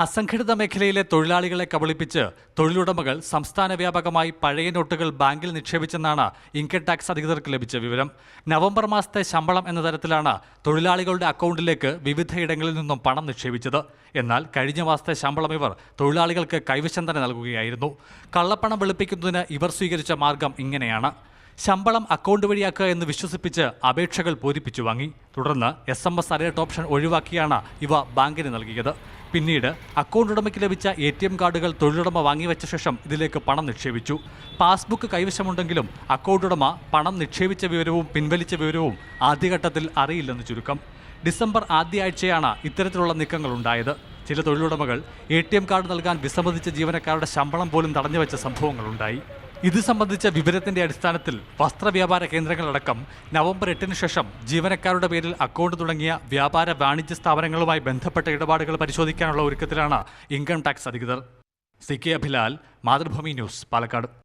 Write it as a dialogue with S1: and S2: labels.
S1: അസംഘടിത മേഖലയിലെ തൊഴിലാളികളെ കബളിപ്പിച്ച് തൊഴിലുടമകൾ സംസ്ഥാന വ്യാപകമായി പഴയ നോട്ടുകൾ ബാങ്കിൽ നിക്ഷേപിച്ചെന്നാണ് ഇൻകം ടാക്സ് അധികൃതർക്ക് ലഭിച്ച വിവരം. നവംബർ മാസത്തെ ശമ്പളം എന്ന തരത്തിലാണ് തൊഴിലാളികളുടെ അക്കൗണ്ടിലേക്ക് വിവിധ ഇടങ്ങളിൽ നിന്നും പണം നിക്ഷേപിച്ചത്. എന്നാൽ കഴിഞ്ഞ മാസത്തെ ശമ്പളം ഇവർ തൊഴിലാളികൾക്ക് കൈവശം തന്നെ നൽകുകയായിരുന്നു. കള്ളപ്പണം വെളുപ്പിക്കുന്നതിന് ഇവർ സ്വീകരിച്ച മാർഗം ഇങ്ങനെയാണ്. ശമ്പളം അക്കൗണ്ട് വഴിയാക്കുക എന്ന് വിശ്വസിപ്പിച്ച് അപേക്ഷകൾ പൂരിപ്പിച്ചു വാങ്ങി. തുടർന്ന് S M S alert option ഒഴിവാക്കിയാണ് ഇവ ബാങ്കിന് നൽകിയത്. പിന്നീട് അക്കൗണ്ട് ഉടമയ്ക്ക് ലഭിച്ച എ ടി എം കാർഡുകൾ തൊഴിലുടമ വാങ്ങിവെച്ച ശേഷം ഇതിലേക്ക് പണം നിക്ഷേപിച്ചു. പാസ്ബുക്ക് കൈവശമുണ്ടെങ്കിലും അക്കൗണ്ട് ഉടമ പണം നിക്ഷേപിച്ച വിവരവും പിൻവലിച്ച വിവരവും ആദ്യഘട്ടത്തിൽ അറിയില്ലെന്ന് ചുരുക്കം. ഡിസംബർ ആദ്യ ആഴ്ചയാണ് ഇത്തരത്തിലുള്ള നീക്കങ്ങൾ ഉണ്ടായത്. ചില തൊഴിലുടമകൾ എ ടി എം കാർഡ് നൽകാൻ വിസമ്മതിച്ച ജീവനക്കാരുടെ ശമ്പളം പോലും തടഞ്ഞുവെച്ച സംഭവങ്ങളുണ്ടായി ഇത് സംബന്ധിച്ച വിവരത്തിന്റെ അടിസ്ഥാനത്തിൽ വസ്ത്രവ്യാപാര കേന്ദ്രങ്ങളടക്കം നവംബർ എട്ടിന് ശേഷം ജീവനക്കാരുടെ പേരിൽ അക്കൗണ്ട് തുടങ്ങിയ വ്യാപാര വാണിജ്യ സ്ഥാപനങ്ങളുമായി ബന്ധപ്പെട്ട ഇടപാടുകൾ പരിശോധിക്കാനുള്ള ഒരുക്കത്തിലാണ് ഇൻകം ടാക്സ് അധികൃതർ. C K Abhilal Mathrubhumi news Palakkad.